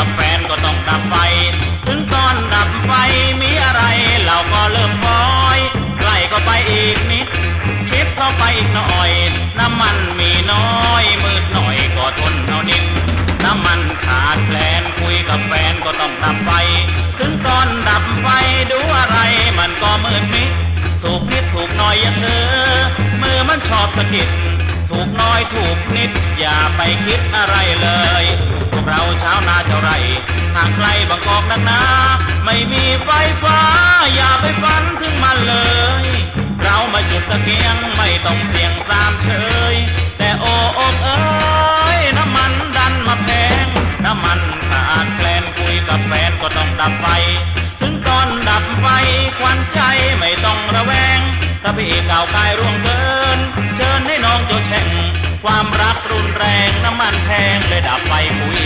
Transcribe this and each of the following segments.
กับแฟนก็ต้องดับไฟ ถึงตอนดับไฟมีอะไร เราก็เริ่มปล่อยใกล้ก็ไปอีกนิด เช็ดเข้าไปอีกหน่อย น้ำมันมีน้อยมืดหน่อยก็ทนเอานิดน้ำมันขาดแผลนคุยกับแฟนก็ต้องดับไฟ ถึงตอนดับไฟดูอะไรมันก็มืดมิดถูกนิดถูกหน่อยย่างเธอมือมันชอบกระดิษ ถูกน้อยถูกนิด อย่าไปคิดอะไรเลยพวกเราชาวนาเท่าไรห่างไกลบางกอกนักนาไม่มีไฟฟ้า อย่าไปฝันถึงมันเลย เรามาจุดตะเกียงไม่ต้องเสี่ยงสามเฉยแต่โอ้อกเอ้ยน้ำมันดันมาแพง น้ำมันขาดแคลนคุยกับแฟนก็ต้องดับไฟ ถึงตอนดับไฟควันใจไม่ต้องระแวง ถ้าพี่ก่าวกายร่วงเกิน น้องโจแช่งความรักรุนแรงน้ำมันแพงเลยดับไฟคุย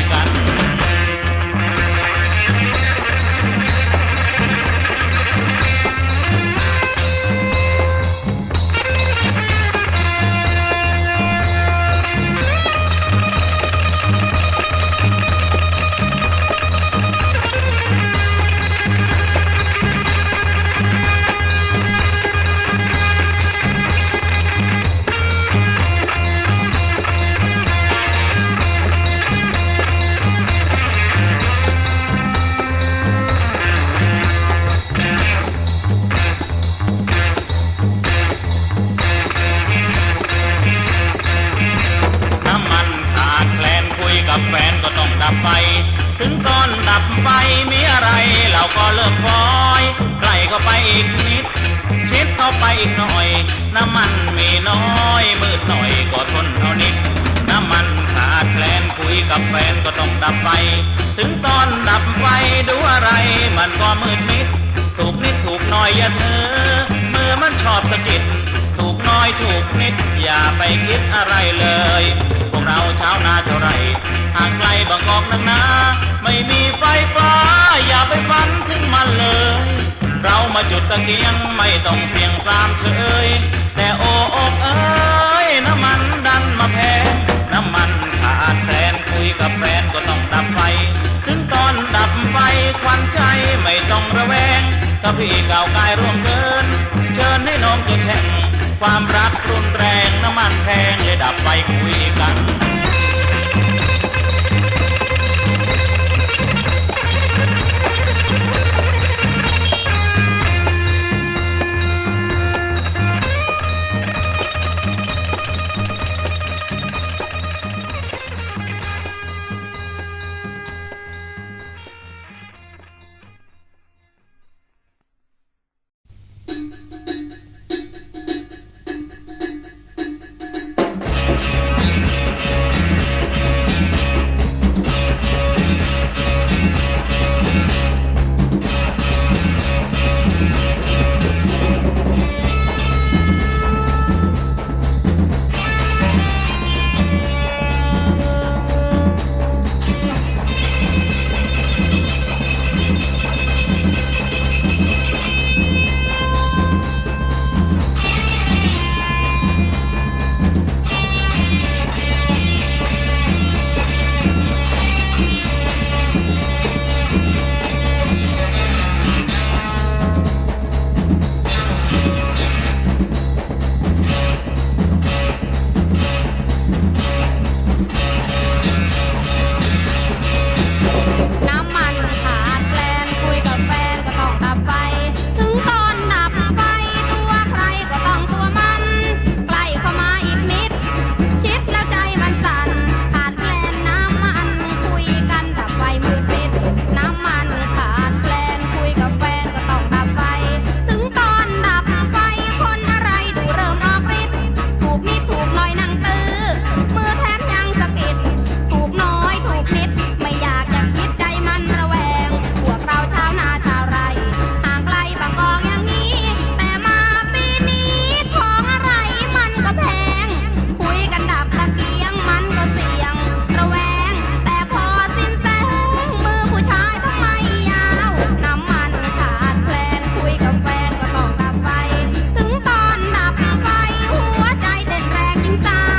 กับแฟนก็ต้องดับไฟ ถึงตอนดับไฟมีอะไรเราก็เริ่มพลอยใกล้เข้าไปอีกนิดชิดเข้าไปอีกหน่อย น้ำมันมีน้อยมืดหน่อยก็ทนเอานิด น้ำมันขาดแคลนคุยกับแฟนก็ต้องดับไฟ ถึงตอนดับไฟดูอะไรมันก็มืดมิด ถูกนิดถูกน่อยอย่าเธอมือมันชอบตะกิดถูกน้อยถูกนิด อย่าไปคิดอะไรเลย พวกเราชาวนาเท่าไร อกนักหนา ไม่มีไฟฟ้า อย่าไปฝันถึงมันเลย เรามาจุดตะเกียงไม่ต้องเสี่ยงสามเฉย แต่โอ้อกเอ้ยน้ำมันดันมาแพงน้ำมันขาดแคลนคุยกับแฟนก็ต้องดับไฟ ถึงตอนดับไฟควันใจไม่ต้องระแวง ถ้าพี่ก่าวกายร่วงเกิน เชิญให้น้องตัวแช่งความรักรุนแรงน้ำมันแพงเลยดับไฟคุยกัน 三